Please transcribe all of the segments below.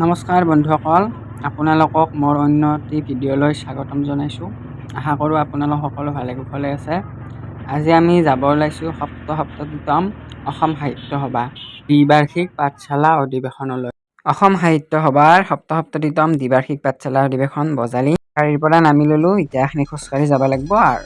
নমস্কাৰ বন্ধুসকল, আপোনালোকক মোৰ অন্য এটি ভিডিঅ'লৈ স্বাগতম জনাইছোঁ। আশা কৰোঁ আপোনালোক সকলো ভালে কুশলে আছে। আজি আমি যাব ওলাইছোঁ সপ্ত সপ্ততিতম অসম সাহিত্য সভা, দ্বিবাৰ্ষিক পাঠশালা অধিৱেশনলৈ। অসম সাহিত্য সভাৰ সপ্ত সপ্ততিতম দ্বিবাৰ্ষিক পাঠশালা অধিৱেশন বজালি। গাড়ীৰ পৰা নামি ল'লোঁ, এতিয়া এখিনি খোজকাঢ়ি যাব লাগিব আৰু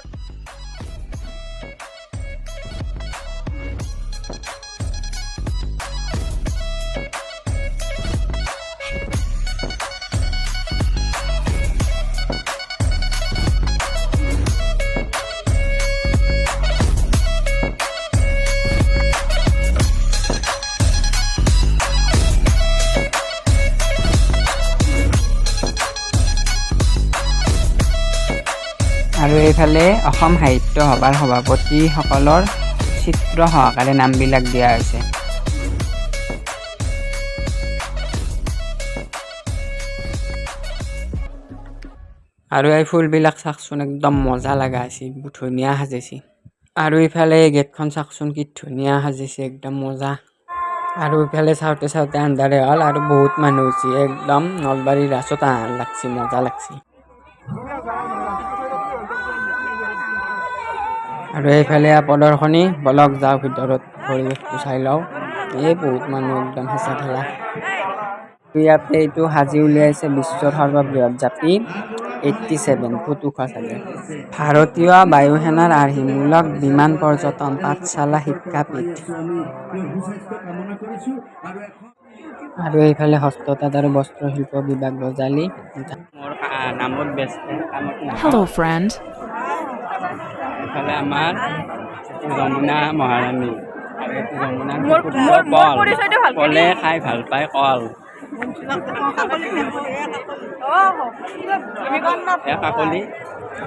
আৰু এইফালে অসম সাহিত্য সভাৰ সভাপতিসকলৰ চিত্ৰ সহকাৰে নামবিলাক দিয়া হৈছে। আৰু এই ফুলবিলাক চাওকচোন, একদম মজা লগা হৈছে ধুনীয়া সাজিছে। আৰু ইফালে গেটখন চাওকচোন, কি ধুনীয়া সাজিছে, একদম মজা। আৰু ইফালে চাওঁতে চাওঁতে আন্ধাৰে হ'ল আৰু বহুত মানুহ হৈছে একদম নলবাৰীৰ ৰাসত আহান লাগছি, মজা লাগছি। আৰু এইফালে প্ৰদৰ্শনী বলক যাওঁ ভিতৰত পৰিৱেশটো চাই লওঁ। এই বহুত মানুহ একদম হেঁচা ঠেলা। ইয়াতে এইটো সাজি উলিয়াইছে বিশ্বৰ সৰ্ববৃহৎ জাপি এইট্টি ছেভেন ফুটুকা চাগে। ভাৰতীয় বায়ু সেনাৰ আৰ্হিমূলক বিমান পৰ্যটন পাঠশালা শিক্ষাপীঠ। আৰু এইফালে হস্ততাঁত আৰু বস্ত্ৰশিল্প বিভাগ গজালি মোৰ নামত ব্যস্ত। Hello, friend. এইফালে আমাৰ যমুনা মহাৰাণী। কল কলে খাই ভালো পায় কল। এ কাকলি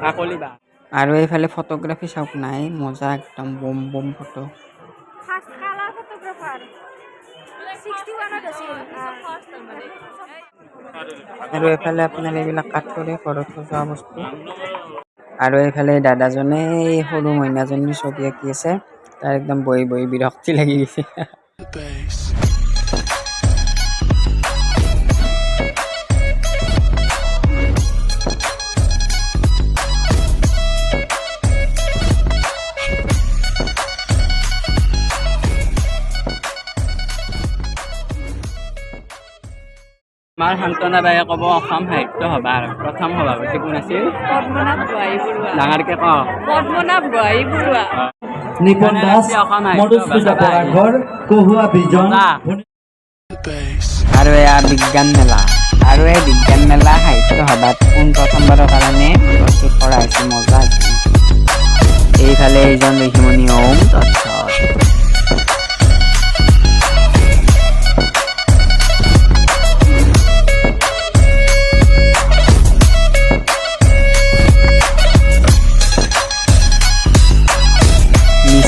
কাকলি বা। আৰু এইফালে ফটোগ্ৰাফী চাওক নাই মজা একদম বম বম ফটো। আৰু এইফালে আপোনাৰ এইবিলাক কাঠৰে ঘৰত সজোৱা বস্তু। আৰু এইফালে দাদাজনে এই সৰু মইনাজনীৰ ছবি আঁকি আছে। তাৰ একদম বহি বহি বিৰক্তি লাগি গৈছে। আমাৰ সান্তনা বায়ে ক'ব অসম সাহিত্য সভাৰ প্ৰথম সভাপতি কোন আছিল? পদ্মনাভ গোহাঁই বৰুৱা। ডাঙৰকে ক। পদ্মনাভ গোহাঁই বৰুৱা। নিপন দাস মধুস্মিতা পৰাঘৰ কহুৱা বিজন মজা। আৰু এয়া বিজ্ঞান মেলা। আৰু এই বিজ্ঞান মেলা সাহিত্য সভাত পোন প্ৰথমবাৰৰ কাৰণে প্ৰস্তুত কৰা হৈছে মজা? হৈছে এইফালে এইজন ঋষিমণি ওম তথ্য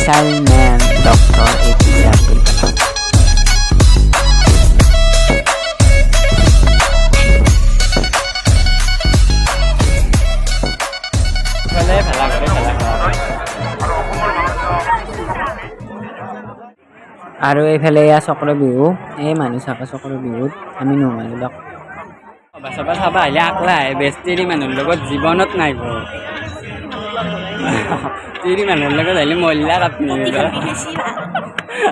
doctor A P J Abdul Kalam আৰু এইফালে এয়া চক্ৰ বিহু এই মানুহ চাবা চক্ৰ বিহুত আমি নোমালো দিয়ক চভা চাবা আহিলে বেছ তিৰি মানুহৰ লগত জীৱনত নাই গ'ল মানুহৰ লগত আহিলে মহিলা কাপনি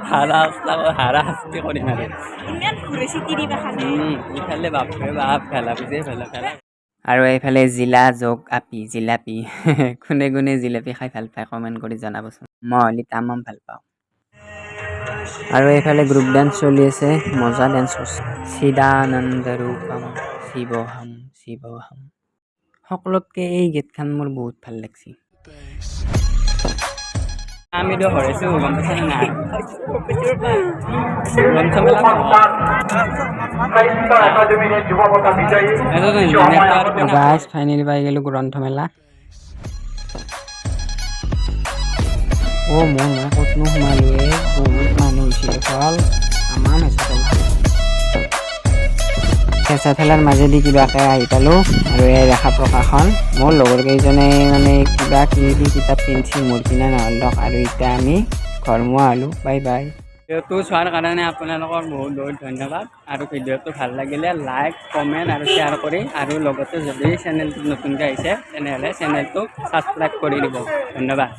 হাৰা হাস্তা হাৰা শাস্তি কৰিম আৰু ইমান ঘূৰিছি তিৰি দেখালে উম, ইফালে বাপৰে বাপ ভেলা পিছে ভেলা ভেলা আৰু এইফালে জিলা যোগ আপি জিলাপি। কোনে কোনে জিলাপি খাই ভাল পায় কমেণ্ট কৰি জনাবচোন। মই হ'লে তামাম ভাল পাওঁ। আৰু এইফালে গ্ৰুপ ডান্স চলি আছে মজা ডান্স চিদানন্দ ৰূপম শিৱহম শিৱহম। সকলোতকৈ এই গীতখন মোৰ বহুত ভাল লাগছে। পাইছে নাই গ্ৰন্থমেলা গাইজ ফাইনেলি পাই গ'লোঁ গ্ৰন্থমেলা অ' মোৰ মা ক'তনো সোমালো বহুত মানুহ হৈছিলে অকল আমাৰ হেঁচা হেঁচা ঠেলাৰ মাজেদি কিবাকৈ আহি পালোঁ আৰু এই ৰেখা প্ৰকাশন মোৰ লগৰ কেইজনে মানে কিবা কিবি কিতাপ কিনিছে মোৰ কিনা নহ'ল দিয়ক আৰু এতিয়া আমি ঘৰমুৱা হ'লোঁ বাই বাই। ভিডিঅ'টো চোৱাৰ কাৰণে আপোনালোকৰ বহুত বহুত ধন্যবাদ আৰু ভিডিঅ'টো ভালো লাগিলে লাইক, কমেণ্ট আৰু শ্বেয়াৰ কৰি আৰু লগতে যদি চেনেলটো নতুনকৈ আহিছে, তেনেহ'লে চেনেলটো ছাবস্ক্ৰাইব কৰি দিব। ধন্যবাদ।